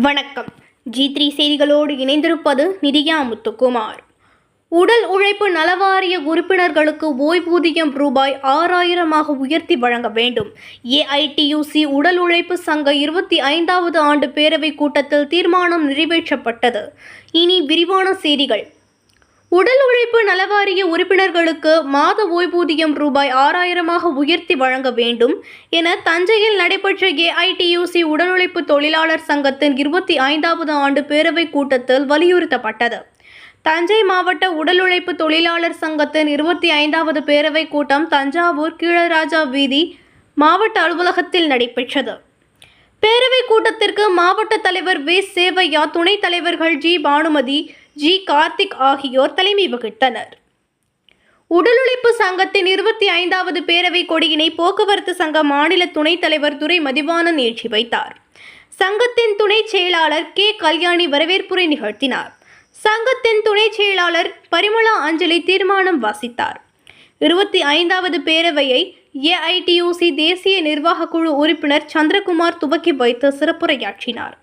வணக்கம். G three செய்திகளோடு இணைந்திருப்பது நிதியா முத்துக்குமார். உடல் உழைப்பு நலவாரிய உறுப்பினர்களுக்கு ஓய்வூதியம் ரூபாய் ஆறாயிரமாக உயர்த்தி வழங்க வேண்டும். ஏஐடியூசி உடல் உழைப்பு சங்க இருபத்தி ஐந்தாவது ஆண்டு பேரவைக் கூட்டத்தில் தீர்மானம் நிறைவேற்றப்பட்டது. இனி விரிவான செய்திகள். உடல் உழைப்பு நலவாரிய உறுப்பினர்களுக்கு மாத ஓய்வூதியம் ரூபாய் ஆறாயிரமாக உயர்த்தி வழங்க வேண்டும் என தஞ்சையில் நடைபெற்ற ஏஐடியூசி உடல் உழைப்பு தொழிலாளர் சங்கத்தின் இருபத்தி ஐந்தாவது ஆண்டு பேரவைக் கூட்டத்தில் வலியுறுத்தப்பட்டது. தஞ்சை மாவட்ட உடல் உழைப்பு தொழிலாளர் சங்கத்தின் இருபத்தி ஐந்தாவது பேரவைக் கூட்டம் தஞ்சாவூர் கீழராஜா வீதி மாவட்ட அலுவலகத்தில் நடைபெற்றது. பேரவைக் கூட்டத்திற்கு மாவட்ட தலைவர் வே சேவையா துணைத் தலைவர்கள் ஜி. பானுமதி ஜி. கார்த்திக் ஆகியோர் தலைமை வகித்தனர். உடல் உழைப்பு சங்கத்தின் இருபத்தி ஐந்தாவது பேரவை கொடியினை போக்குவரத்து சங்க மாநில துணைத் தலைவர் துரை மதிவானன் ஏற்றி வைத்தார். சங்கத்தின் துணை செயலாளர் கே. கல்யாணி வரவேற்புரை நிகழ்த்தினார். சங்கத்தின் துணை செயலாளர் பரிமளா அஞ்சலி தீர்மானம் வாசித்தார். இருபத்தி ஐந்தாவது பேரவையை ஏஐடியூசி தேசிய நிர்வாக குழு உறுப்பினர் சந்திரகுமார் துவக்கி வைத்து சிறப்புரையாற்றினார்.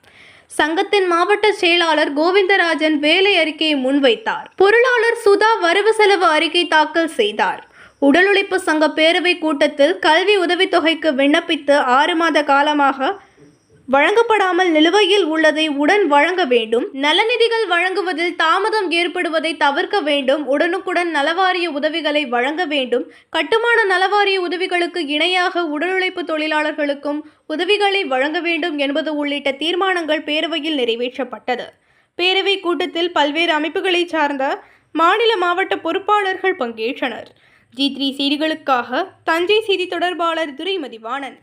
சங்கத்தின் மாவட்ட செயலாளர் கோவிந்தராஜன் வேலை அறிக்கையை முன்வைத்தார். பொருளாளர் சுதா வரவு செலவு அறிக்கை தாக்கல் செய்தார். உடலுழைப்பு சங்க பேரவை கூட்டத்தில் கல்வி உதவித்தொகைக்கு விண்ணப்பித்து ஆறு மாத காலமாக வழங்கப்படாமல் நிலுவையில் உள்ளதை உடன் வழங்க வேண்டும். நலநிதிகள் வழங்குவதில் தாமதம் ஏற்படுவதை தவிர்க்க வேண்டும். உடனுக்குடன் நலவாரிய உதவிகளை வழங்க வேண்டும். கட்டுமான நலவாரிய உதவிகளுக்கு இணையாக உடலுழைப்பு தொழிலாளர்களுக்கும் உதவிகளை வழங்க வேண்டும் என்பது உள்ளிட்ட தீர்மானங்கள் பேரவையில் நிறைவேற்றப்பட்டது. பேரவை கூட்டத்தில் பல்வேறு அமைப்புகளைச் சார்ந்த மாநில மாவட்ட பொறுப்பாளர்கள் பங்கேற்றனர். ஜி த்ரீ செய்திகளுக்காக தஞ்சை செய்தி தொடர்பாளர் துரைமதிவாணன்